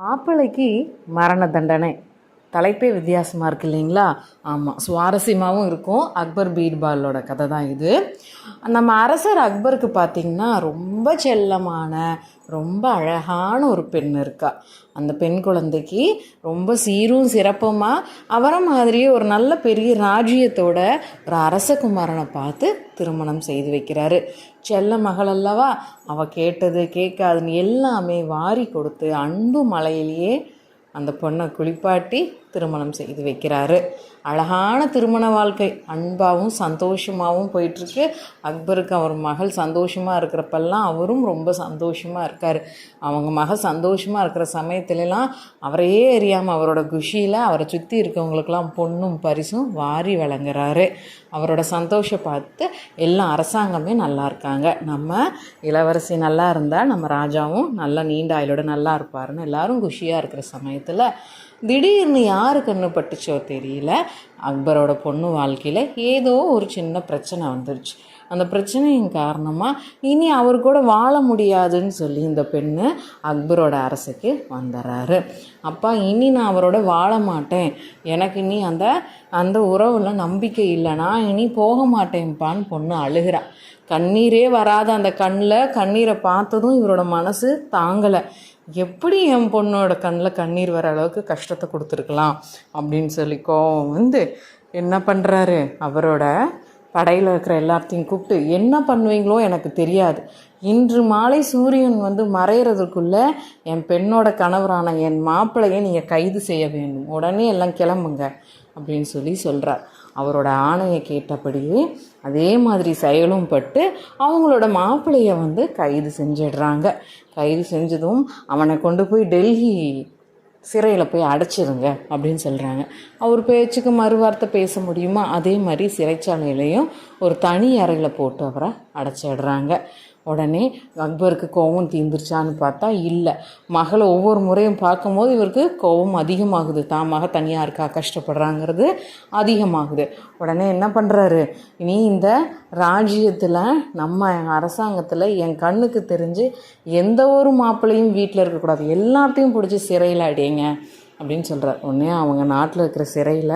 மாப்பிள்ளைக்கு மரண தண்டனை. தலைப்பே வித்தியாசமாக இருக்கு இல்லைங்களா? ஆமாம் சுவாரஸ்யமாகவும் இருக்கும். அக்பர் பீர்பாலோட கதை தான் இது. நம்ம அரசர் அக்பருக்கு பார்த்திங்கன்னா ரொம்ப செல்லமான ரொம்ப அழகான ஒரு பெண் இருக்கா. அந்த பெண் குழந்தைக்கு ரொம்ப சீரும் சிறப்புமாக அவரை மாதிரியே ஒரு நல்ல பெரிய ராஜ்யத்தோட ஒரு அரசகுமாரனை பார்த்து திருமணம் செய்து வைக்கிறாரு. செல்ல மகள் அல்லவா? அவள் கேட்டது கேட்காதுன்னு எல்லாமே வாரி கொடுத்து அன்பு மலையிலேயே அந்த பொண்ணை குளிப்பாட்டி திருமணம் செய்து வைக்கிறாரு. அழகான திருமண வாழ்க்கை. அன்பாகவும் சந்தோஷமாகவும் போயிட்டுருக்கு. அக்பருக்கு அவர் மகள் சந்தோஷமாக இருக்கிறப்பெல்லாம் அவரும் ரொம்ப சந்தோஷமாக இருக்கார். அவங்க மகள் சந்தோஷமாக இருக்கிற சமயத்துலலாம் அவரையே அறியாமல் அவரோட குஷியில் அவரை சுற்றி இருக்கவங்களுக்கெல்லாம் பொண்ணும் பரிசும் வாரி வழங்குறாரு. அவரோட சந்தோஷம் பார்த்து எல்லா அரசாங்கமே நல்லா இருக்காங்க. நம்ம இளவரசி நல்லா இருந்தால் நம்ம ராஜாவும் நல்லா நீண்ட ஆயுளோட நல்லா இருப்பாருன்னு எல்லாரும் குஷியாக இருக்கிற சமயத்தில் திடீர்னு யாரு கண்ணு பட்டுச்சோ தெரியல. அக்பரோட பொண்ணு வாழ்க்கையில் ஏதோ ஒரு சின்ன பிரச்சனை வந்துருச்சு. அந்த பிரச்சனையின் காரணமாக இனி அவர் கூட வாழ முடியாதுன்னு சொல்லி இந்த பெண்ணு அக்பரோட அரசுக்கு வந்துடுறாரு அப்பா இனி நான் அவரோட வாழ மாட்டேன். எனக்கு இனி அந்த அந்த உறவில் நம்பிக்கை இல்லைனா இனி போக மாட்டேன்ப்பான்னு பொண்ணு அழுகிறா. கண்ணீரே வராத அந்த கண்ணில் கண்ணீரை பார்த்ததும் இவரோட மனசு தாங்கலை. எப்படி என் பொண்ணோட கண்ணில் கண்ணீர் வர அளவுக்கு கஷ்டத்தை கொடுத்துருக்கலாம் அப்படின்னு சொல்லி கோவம் வந்து என்ன பண்ணுறாரு அவரோட படையில் இருக்கிற எல்லாத்தையும் கூப்பிட்டு என்ன பண்ணுவீங்களோ எனக்கு தெரியாது. இன்று மாலை சூரியன் வந்து மறையிறதுக்குள்ளே என் பெண்ணோட கணவரான என் மாப்பிள்ளையை நீங்கள் கைது செய்ய வேண்டும். உடனே எல்லாம் கிளம்புங்க. அப்படின்னு சொல்லி சொல்கிறார் அவரோட ஆணையை கேட்டபடியே அதே மாதிரி செயலும் பட்டு அவங்களோட மாப்பிள்ளையை வந்து கைது செஞ்சிடுறாங்க. கைது செஞ்சதும் அவனை கொண்டு போய் டெல்லி சிறையில் போய் அடைச்சிருங்க அப்படின்னு சொல்கிறாங்க அவர் பேச்சுக்கு மறுவார்த்தை பேச முடியுமா? அதே மாதிரி சிறைச்சாலையிலையும் ஒரு தனி அறையில் போட்டு அவரை அடைச்சிடுறாங்க. உடனே அக்பருக்கு கோபம் தீந்துருச்சான்னு பார்த்தா இல்லை. மகளை ஒவ்வொரு முறையும் பார்க்கும்போது இவருக்கு கோபம் அதிகமாகுது. தான் மக தனியாக இருக்கா கஷ்டப்படுறாங்கிறது அதிகமாகுது. உடனே என்ன பண்ணுறாரு இனி இந்த ராஜ்யத்தில் நம்ம அரசாங்கத்தில் என் கண்ணுக்கு தெரிஞ்சு எந்த ஒரு மாப்பிள்ளையும் வீட்டில் இருக்கக்கூடாது. எல்லாத்தையும் பிடிச்சி சிறையில் அடிங்க அப்படின்னு சொல்கிறார் உடனே அவங்க நாட்டில் இருக்கிற சிறையில்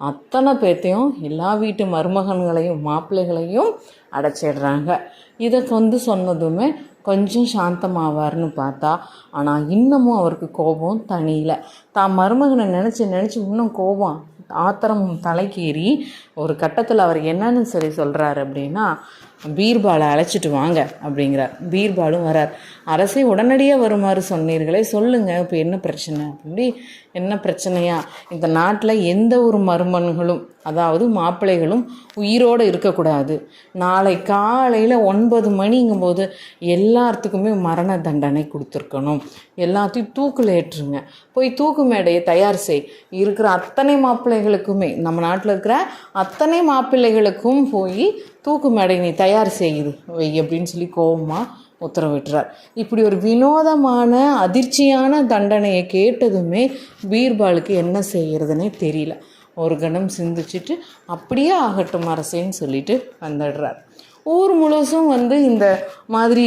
அத்தனை பேர்த்தையும் எல்லா வீட்டு மருமகன்களையும் மாப்பிள்ளைகளையும் அடைச்சிடுறாங்க. இதை வந்து சொன்னதுமே கொஞ்சம் சாந்தமாவார்னு பார்த்தா ஆனால் இன்னமும் அவருக்கு கோபம் தனியில. தான் மருமகனை நினச்சி நினச்சி இன்னும் கோபம் ஆத்திரம் தலைக்கேறி ஒரு கட்டத்தில் அவர் என்னன்னு சொல்லி சொல்கிறாரு அப்படின்னா பீர்பாலை அழைச்சிட்டு வாங்க அப்படிங்கிறார். பீர்பாலும் வரார். அரசை உடனடியாக வருமாறு சொன்னீர்களே சொல்லுங்கள் இப்போ என்ன பிரச்சனை? அப்படி என்ன பிரச்சனையா? இந்த நாட்டில் எந்த ஒரு மருமன்களும் அதாவது மாப்பிள்ளைகளும் உயிரோடு இருக்கக்கூடாது. நாளை காலையில் ஒன்பது மணிங்கும்போது எல்லாத்துக்குமே மரண தண்டனை கொடுத்துருக்கணும். எல்லாத்தையும் தூக்கில் ஏற்றுங்க. போய் தூக்கு மேடையை தயார் செய். இருக்கிற அத்தனை மாப்பிள்ளைகளுக்குமே நம்ம நாட்டில் இருக்கிற அத்தனை மாப்பிள்ளைகளுக்கும் போய் தூக்கு மேடை நீ தயார் செய்யுது வை அப்படின்னு சொல்லி கோபமாக உத்தரவிட்டுறார் இப்படி ஒரு வினோதமான அதிர்ச்சியான தண்டனையை கேட்டதுமே பீர்பாலுக்கு என்ன செய்கிறதுனே தெரியல. ஒரு கணம் சிந்திச்சுட்டு அப்படியே ஆகட்டும் அரசேன்னு சொல்லிட்டு வந்துடுறார். ஊர் முழுசும் வந்து இந்த மாதிரி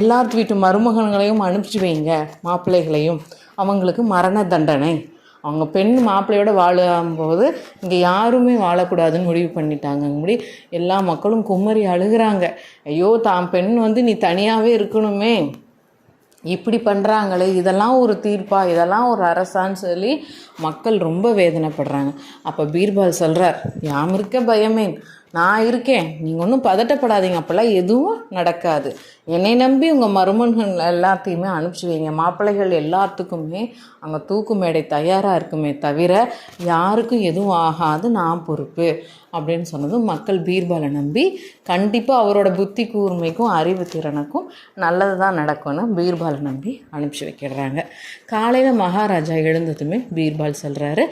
எல்லாத்து வீட்டு மருமகன்களையும் அனுப்பிச்சு வைங்க மாப்பிள்ளைகளையும். அவங்களுக்கு மரண தண்டனை. அவங்க பெண் மாப்பிள்ளையோட வாழும்போது இங்கே யாருமே வாழக்கூடாதுன்னு முடிவு பண்ணிட்டாங்க முடி எல்லா மக்களும் குமரி அழுகுறாங்க. ஐயோ தான் பெண் வந்து நீ தனியாகவே இருக்கணுமே. இப்படி பண்ணுறாங்களே இதெல்லாம் ஒரு தீர்ப்பா இதெல்லாம் ஒரு அரசான்னு சொல்லி மக்கள் ரொம்ப வேதனைப்படுறாங்க. அப்போ பீர்பால் சொல்கிறார் யாம் இருக்க பயமே நான் இருக்கேன். நீங்கள் ஒன்றும் பதட்டப்படாதீங்க. அப்போல்லாம் எதுவும் நடக்காது. என்னை நம்பி உங்கள் மருமன்கள் எல்லாத்தையுமே அனுப்பிச்சி வைங்க. மாப்பிள்ளைகள் எல்லாத்துக்குமே அங்கே தூக்கு மேடை தயாராக இருக்குமே தவிர யாருக்கும் எதுவும் ஆகாது. நான் பொறுப்பு அப்படின்னு சொன்னதும் மக்கள் பீர்பாலை நம்பி கண்டிப்பாக அவரோட புத்தி கூர்மைக்கும் அறிவு திறனுக்கும் நல்லது தான் நடக்கும்னு பீர்பாலை நம்பி அனுப்பிச்சி வைக்கிறாங்க. காலையில் மகாராஜா எழுந்ததுமே பீர்பால் சொல்கிறாரு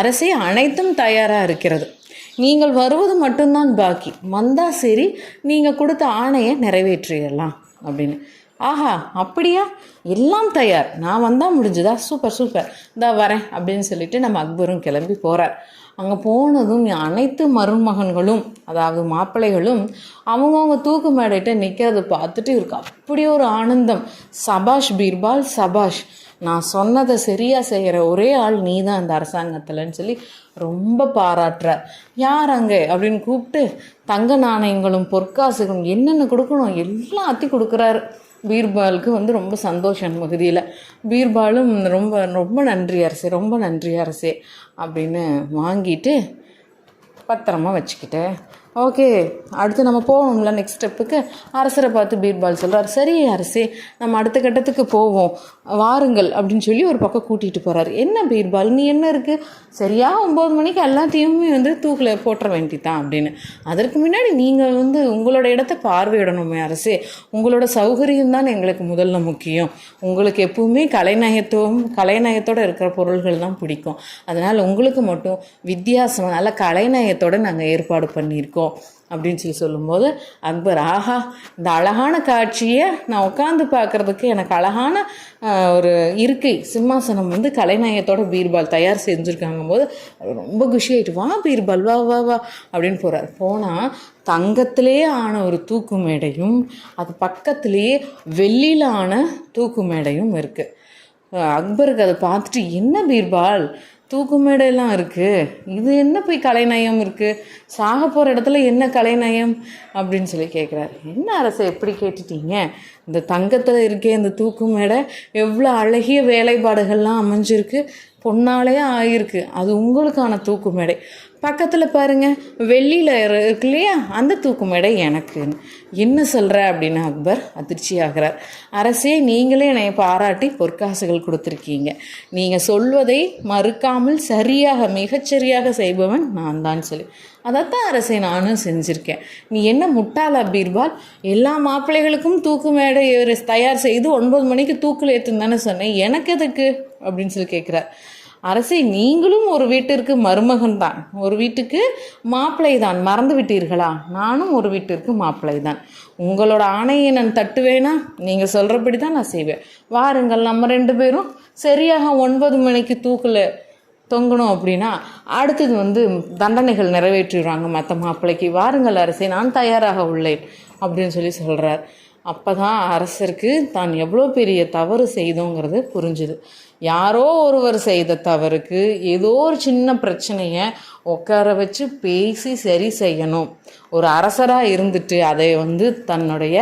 அரசே அனைத்தும் தயாராக இருக்கிறது. நீங்கள் வருவது மட்டும்தான் பாக்கி. வந்தால் சரி நீங்கள் கொடுத்த ஆணையை நிறைவேற்றிடலாம் அப்படின்னு. ஆஹா அப்படியா? எல்லாம் தயார். நான் வந்தால் முடிஞ்சுதா? Super super. இந்தா வரேன் அப்படின்னு சொல்லிட்டு நம்ம அக்பரும் கிளம்பி போகிறார் அங்கே போனதும் அனைத்து மருமகன்களும் அதாவது மாப்பிள்ளைகளும் அவங்கவுங்க தூக்கு மேடையிட்ட நிற்கிறத பார்த்துட்டு இருக்கு அப்படியே ஒரு ஆனந்தம். சபாஷ் பீர்பால் சபாஷ். நான் சொன்னதை சரியாக செய்கிற ஒரே ஆள் நீ தான் அந்த அரசாங்கத்தில்னு சொல்லி ரொம்ப பாராட்டுற. யார் அங்கே? அப்படின்னு கூப்பிட்டு தங்க நாணயங்களும் பொற்காசுகளும் என்னென்ன கொடுக்கணும்? எல்லாத்தையும் கொடுக்குறாரு. பீர்பாலுக்கு வந்து ரொம்ப சந்தோஷம் மகுதியில். பீர்பாலும் ரொம்ப ரொம்ப நன்றி அரசே ரொம்ப நன்றி அரசே அப்படின்னு வாங்கிட்டு பத்திரமா வச்சுக்கிட்டேன். ஓகே அடுத்து நம்ம போகணும்ல நெக்ஸ்ட் ஸ்டெப்புக்கு அரசரை பார்த்து பீர்பால் சொல்கிறார் சரி அரசே நம்ம அடுத்த கட்டத்துக்கு போவோம். வாருங்கள் அப்படின்னு சொல்லி ஒரு பக்கம் கூட்டிகிட்டு போகிறாரு என்ன பீர்பால் நீ என்ன இருக்குது சரியா ஒம்பது மணிக்கு எல்லாத்தையுமே வந்து தூக்கில் போட்டுற வேண்டிதான் அப்படின்னு. அதற்கு முன்னாடி நீங்கள் வந்து உங்களோட இடத்த பார்வையிடணுமே அரசே. உங்களோட சௌகரியம் தான் எங்களுக்கு முதல்ல முக்கியம். உங்களுக்கு எப்பவுமே கலைநயத்துவம் கலைநயத்தோடு இருக்கிற பொருள்கள் தான் பிடிக்கும். அதனால் உங்களுக்கு மட்டும் வித்தியாசம் நல்ல கலைநயத்தோடு நாங்கள் ஏற்பாடு பண்ணியிருக்கோம். அப்படின்னு சொல்லி சொல்லும்போது அக்பர் ஆஹா இந்த அழகான காட்சியை நான் உட்காந்து பார்க்குறதுக்கு எனக்கு அழகான ஒரு இருக்கை சிம்மாசனம் வந்து கலைநயத்தோட பீர்பால் தயார் செஞ்சுருக்காங்க போது ரொம்ப குஷி ஆயிட்டு வா பீர்பால் வா வா வா அப்படின்னு போகிறார் போனால் தங்கத்திலே ஆன ஒரு தூக்கு மேடையும் அது பக்கத்திலேயே வெள்ளியில் ஆன தூக்கு மேடையும் இருக்குது அக்பருக்கு அதை பார்த்துட்டு என்ன பீர்பால் தூக்குமேடையெல்லாம் இருக்குது இது என்ன போய் கலைநயம் இருக்குது சாக போகிற இடத்துல என்ன கலைநயம் அப்படின்னு சொல்லி கேட்குறாரு என்ன அரசை எப்படி கேட்டுட்டீங்க? இந்த தங்கத்தில் இருக்கே இந்த தூக்கு மேடை எவ்வளோ அழகிய வேலைப்பாடுகள்லாம் அமைஞ்சிருக்கு. பொன்னாலேயே ஆகிருக்கு அது உங்களுக்கான தூக்கு மேடை. பக்கத்தில் பாருங்கள் வெள்ளியில் இருக்கு இல்லையா? அந்த தூக்கு மேடை எனக்குன்னு என்ன சொல்கிற அப்படின்னு அக்பர் அதிர்ச்சி ஆகிறார். அரசே நீங்களே என்னை பாராட்டி பொற்காசுகள் கொடுத்துருக்கீங்க. நீங்கள் சொல்வதை மறுக்காமல் சரியாக மிகச்சரியாக செய்பவன் நான் தான் சொல்லி. அதைத்தான் அரசே நானும் செஞ்சுருக்கேன். நீ என்ன முட்டாளா பீர்பால்? எல்லா மாப்பிள்ளைகளுக்கும் தூக்கு மேடை ஏறு தயார் செய்து ஒன்பது மணிக்கு தூக்கில் ஏற்றுன்னு தானே சொன்னேன். எனக்கு எதுக்கு? அப்படின்னு சொல்லி கேட்குறார். அரசே நீங்களும் ஒரு வீட்டிற்கு மருமகன் தான். ஒரு வீட்டுக்கு மாப்பிள்ளை தான். மறந்து விட்டீர்களா? நானும் ஒரு வீட்டிற்கு மாப்பிள்ளை தான். உங்களோட ஆணையை நான் தட்டுவேனா? நீங்கள் சொல்கிறபடி தான் நான் செய்வேன். வாருங்கள் நம்ம ரெண்டு பேரும் சரியாக ஒன்பது மணிக்கு தூக்கில் தொங்கணும் அப்படின்னா அடுத்தது வந்து தண்டனைகள் நிறைவேற்றிடுறாங்க மற்ற மாப்பிள்ளைக்கு. வாருங்கள் அரசே நான் தயாராக உள்ளேன் அப்படின்னு சொல்லி சொல்கிறார் அப்போ தான் அரசருக்கு தான் எவ்வளோ பெரிய தவறு செய்தோங்கிறது புரிஞ்சுது. யாரோ ஒருவர் செய்த தவறுக்கு ஏதோ ஒரு சின்ன பிரச்சனையை உட்கார வச்சு பேசி சரி செய்யணும். ஒரு அரசராக இருந்துட்டு அதை வந்து தன்னுடைய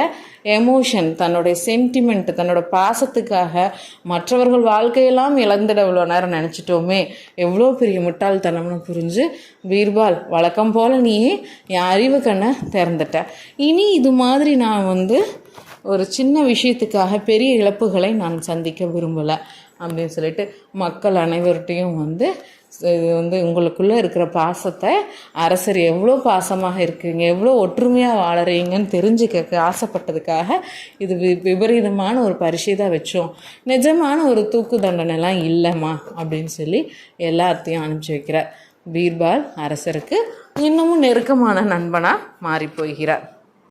எமோஷன் தன்னுடைய சென்டிமெண்ட் தன்னோட பாசத்துக்காக மற்றவர்கள் வாழ்க்கையெல்லாம் இழந்துட இவ்வளோ நேரம் நினச்சிட்டோமே. எவ்வளோ பெரிய முட்டாள்தனம்னு புரிஞ்சு பீர்பால் வழக்கம் போல் நீயே என் அறிவு கண்ணை திறந்துட்ட. இனி இது மாதிரி நான் வந்து ஒரு சின்ன விஷயத்துக்காக பெரிய இழப்புகளை நான் சந்திக்க விரும்பலை அப்படின்னு சொல்லிட்டு மக்கள் அனைவர்கிட்டையும் வந்து இது வந்து உங்களுக்குள்ளே இருக்கிற பாசத்தை அரசர் எவ்வளோ பாசமாக இருக்கீங்க எவ்வளோ ஒற்றுமையாக வாழறீங்கன்னு தெரிஞ்சுக்க ஆசைப்பட்டதுக்காக இது வி விபரீதமான ஒரு பரிசை தான் வச்சோம். நிஜமான ஒரு தூக்கு தண்டனைலாம் இல்லைம்மா அப்படின்னு சொல்லி எல்லாத்தையும் அனுப்பிச்சி வைக்கிறார். பீர்பால் அரசருக்கு இன்னமும் நெருக்கமான நண்பனாக மாறி போகிறார்.